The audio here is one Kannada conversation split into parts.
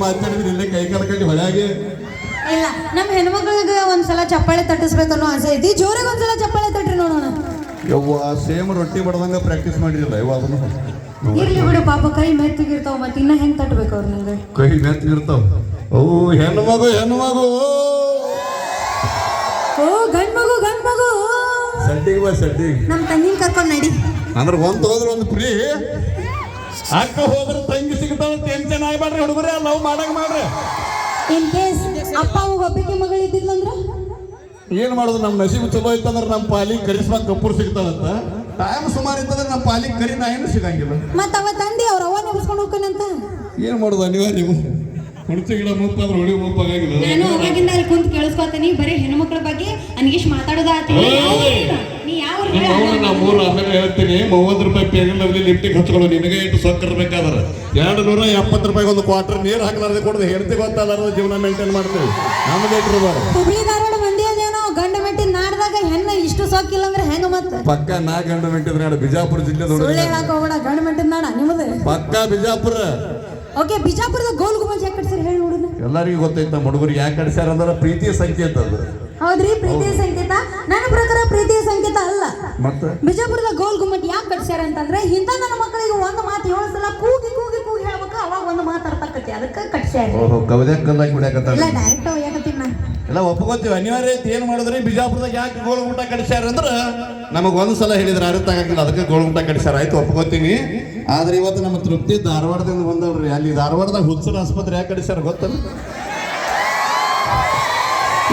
ಮಾತಾಡಿದ್ರೆ ಇಲ್ಲೇ ಕೈ ಕಾಲ ಕಟ್ಟಿ ಹೊಳ್ಯಾಗೆ ಇಲ್ಲ ನಮ್ಮ ಹೆಣ್ಮಕ್ಳಿಗೆ ಒಂದ್ಸಲ ಚಪ್ಪಾಳೆ ತಟ್ಟಿಸ್ಬೇಕು ಅನ್ನೋ ಆಸೆ ಐತಿ. ಜೋರಿಗೆ ಒಂದ್ಸಲ ಚಪ್ಪಾಳೆ ತಟ್ರಿ ನೋಡೋಣ. ಯವ್ವ ಸೇಮ್ ರೊಟ್ಟಿ ಬಡ್ದಂಗ ಪ್ರಾಕ್ಟೀಸ್ ಮಾಡಿರಲ್ಲ ಯವ್ವ ಅದನ್ನು. ಇರ್ಲಿ ಬಿಡು ಪಾಪ ಕೈ ಮೆತ್ತಗಿರ್ತಾವ ಮತ್ತೆ ಇನ್ನ ಹೆಂಗ್ ತಟ್ಬೇಕು ಅವ್ರ ನಿಮ್ಗೆ ಕೈ ಮೆತ್ತಿರ್ತಾವ ಓ ಹೆಣ್ಣು ಮಗು ಹೆಣ್ಣು ಮಗು ಓ ಗಂಡ್ ಮಗು ಗಂಡ್ ಮಗು ಸಡ್ಡಿಗೆ ಬಾ ಸಡ್ಡಿಗೆ. ನಮ್ ತಂಗಿನ ಕರ್ಕೊಂಡು ನಡಿ. ಅಂದ್ರೆ ಒಂದ್ ಹೋದ್ರೆ ಒಂದು ಫ್ರೀ ಅಕ್ಕ ಹೋದ್ರೆ ತಂಗಿ ಸಿಗ್ತಾವ ಟೆನ್ಷನ್ ಆಗ್ಬೇಡ್ರಿ ಹುಡುಗರೇ ಲವ್ ಮಾಡಂಗ ಮಾಡ್ರಿ. ಇನ್ ಕೇಸ್ ಅಪ್ಪ ಅವಾಗ ಒಬ್ಬಕ್ಕೆ ಮಗಳು ಇದ್ದಿದ್ಲಂದ್ರ? ಏನ್ ಮಾಡೋದು ನಮ್ಮ ನಸೀಬು ಚಲೋ ಇತ್ತಂದ್ರೆ ನಮ್ಮ ಪಾಲಿಗೆ ಕರಿಸ್ಮಾ ಕಪ್ಪೂರ್ ಸಿಗ್ತಾವಂತ ಟೈಮ್ ಸುಮಾರು ಇತ್ತಂದ್ರೆ ನಮ್ಮ ಪಾಲಿಗೆ ಕರಿ ಏನು ಸಿಗಂಗಿಲ್ಲ. ಮತ್ತ ಅವ ತಂದಿ ಅವ್ರ ಅವ್ವ ನಿಲ್ಸ್ಕೊಂಡು ಹೋಗ್ಕನಂತ ಏನ್ ಮಾಡೋದು ಅನಿವಾರ್ಯ ಹುಣಸೆ ಗಿಡ ಮುಪ್ಪಾದ್ರೆ ಹೊಡಿ ಮುಪ್ಪಾಗಿಲ್ಲ ನಾನು ಅವಾಗಿಂದ ಅಲ್ಲಿ ಕುಂತ್ ಕೇಳಿಸ್ಕೊತೀನಿ ಬರೀ ಹೆಣ್ಮಕ್ಳ ಬಗ್ಗೆ ಅನ್ಗೇಶ್ ಮಾತಾಡೋದಾತಿ ನೀ ಯಾವ ನಾ ಮೂರು ಆಮೇಲೆ ಹೇಳ್ತೀನಿ ಮೂವತ್ತು ರೂಪಾಯಿ ಪೇಗಲ್ಲಿ ಲಿಫ್ಟಿಗೆ ಹಚ್ಕೊಳ್ಳೋ ನಿನಗೆ ಇಟ್ಟು ಸೊಕ್ಕ ಇರ್ಬೇಕಾದ್ರೆ ಎರಡು ನೂರ ಎಪ್ಪತ್ತು ರೂಪಾಯಿ ಒಂದು ಕ್ವಾರ್ಟರ್ ನೀರು ಹಾಕಲಾರ್ದೆ ಕೊಡೋದು ಹೇಳ್ತಿ ಗೊತ್ತಲ್ಲಾರ್ದ ಜೀವನ ಮೇಂಟೈನ್ ಮಾಡ್ತೀವಿ. ನಮ್ಗೆ ಇಟ್ಟಿರ್ಬಾರ್ದು ಹುಬ್ಳಿ ಧಾರವಾಡ ಮಂದಿ ಅದೇನೋ ಗಂಡ ಮೆಟ್ಟಿನ ನಾಡ್ದಾಗ ಹೆಣ್ಣ ಇಷ್ಟು ಸೊಕ್ಕಿಲ್ಲ ಅಂದ್ರೆ ಹೆಂಗ ಮತ್ತೆ. ಪಕ್ಕ ನಾ ಗಂಡ ಎರಡು ಬಿಜಾಪುರ ಜಿಲ್ಲೆ ಸುಳ್ಳು ಹುಡುಗ ಹೇಳಕ್ ಹೋಗ್ಬೇಡ ಗಂಡ ಮೆಟ್ಟಿನ ನಾಡ ನಿಮ್ಮದು ಪಕ್ಕ ಬಿಜಾಪುರ. ಓಕೆ ಬಿಜಾಪುರದ ಗೋಲ್ ಗುಂಬಜ್ ಯಾಕೆ ಕಟ್ಸಿರಿ ಹೇಳಿ ನೋಡೋಣ. ಎಲ್ಲರಿಗೂ ಗೊತ್ತೈತೆ ನಮ್ಮ ಹುಡುಗರಿಗೆ ಯಾಕೆ ಕಡಿಸ್ಯಾರ ಅಂದ್ರೆ ಪ್ರೀತಿಯ ಸಂಕೇತ ಅದು. ಹೌದ್ರಿ ಪ್ರೀತಿಯ ಸಂಕೇತ. ಅಲ್ಲ ಮತ್ತೆ? ಬಿಜಾಪುರದ ಗೋಲ್ ಗುಮ್ಮಟ್ ಯಾಕೆ ಕಟ್ಸ್ಯಾರ ಅಂತಂದ್ರೆ ಇಂಥ ನನ್ನ ಮಕ್ಕಳಿಗೆ ಒಂದು ಮಾತು ಏಳು ಸಲ ಕೂಗಿ ಕೂಗಿ ಕೂಗಿ ಹೇಳ್ಬೇಕು ಅವಾಗ ಒಂದು ಮಾತು ಅರ್ಥ ಆಕತಿ ಅದಕ್ಕೆ ಕಟ್ಸ್ಯಾರ. ಓಹೋ ಕವದೆ ಕಲ್ಲಾಗಿ ಬಿಡಕತ್ತ ಇಲ್ಲ ಡೈರೆಕ್ಟ್ ಯಾಕತ್ತೀನಿ ನಾನು. ಎಲ್ಲ ಒಪ್ಕೋತೀವಿ. ಅನಿವಾರ್ಯ ಐತಿ ಏನು ಮಾಡಿದ್ರಿ? ಬಿಜಾಪುರದಾಗ ಯಾಕೆ ಗೋಲ್ ಗುಮ್ಮಟ ಕಟ್ಸ್ಯಾರ ಅಂದ್ರೆ ನಮಗೆ ಒಂದು ಸಲ ಹೇಳಿದ್ರೆ ಅರ್ಥ ಆಗಂಗಿಲ್ಲ ಅದಕ್ಕೆ ಗೋಲ್ ಗುಮ್ಮಟ ಕಟ್ಸ್ಯಾರ. ಆಯ್ತು ಒಪ್ಕೋತೀನಿ. ಆದ್ರೆ ಇವತ್ತು ನಮ್ಮ ತೃಪ್ತಿ ಧಾರವಾಡದಿಂದ ಬಂದವ್ರಿ ಅಲ್ಲಿ ಧಾರವಾಡದಾಗ ಹುಚ್ಚರ ಆಸ್ಪತ್ರೆ ಯಾಕೆ ಕಡಿಸ್ಯಾರ ಗೊತ್ತಲ್ಲ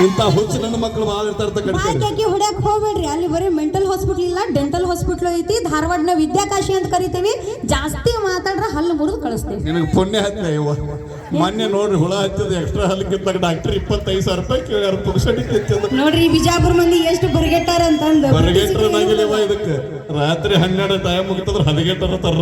ಇಂಥ ಹುಚ್ಚು ನನ್ನ ಮಕ್ಕಳು ಭಾಳ ಇರ್ತಾರ ಬಾಯ್ಕಾಕಿ ಹೊಡ್ಯಾಕ್ ಹೋಗ್ಬೇಡ್ರಿ. ಅಲ್ಲಿ ಬರೀ ಮೆಂಟಲ್ ಹಾಸ್ಪಿಟಲ್ ಇಲ್ಲ ಡೆಂಟಲ್ ಹಾಸ್ಪಿಟಲ್ ಐತಿ. ಧಾರವಾಡನ ವಿದ್ಯಾಕಾಶಿ ಅಂತ ಕರಿತೀವಿ. ಜಾಸ್ತಿ ಮಾತಾಡ್ರೆ ಹಲ್ಲು ಮುರಿದು ಕಳಿಸ್ತೀವಿ. ನಿನಗೆ ಪುಣ್ಯ ಹತ್ತಿರ ಇವ ಮೊನ್ನೆ ನೋಡ್ರಿ ಹುಳ ಹಚ್ಚದ ಎಕ್ಸ್ಟ್ರಾ ಹಲ್ಲಿಗಿಂತ ಡಾಕ್ಟರ್ ಇಪ್ಪತ್ತೈದು ಸಾವಿರ ರೂಪಾಯಿ ಕೇಳ್ಯಾರ ಕಿತ್ತದ ನೋಡ್ರಿ ಬಿಜಾಪುರ ಮಂದಿ ಎಷ್ಟು ಬರ್ಗೆಟ್ಟಾರ ಅಂತಂದು. ಬರ್ಗೆಟ್ರ ನಾಗಿಲ್ಲವ ಇದಕ್ಕೆ? ರಾತ್ರಿ ಹನ್ನೆರಡು ಟೈಮ್ ಮುಗಿತಂದ್ರೆ ಹದಿಗೆಟ್ಟರ ತರ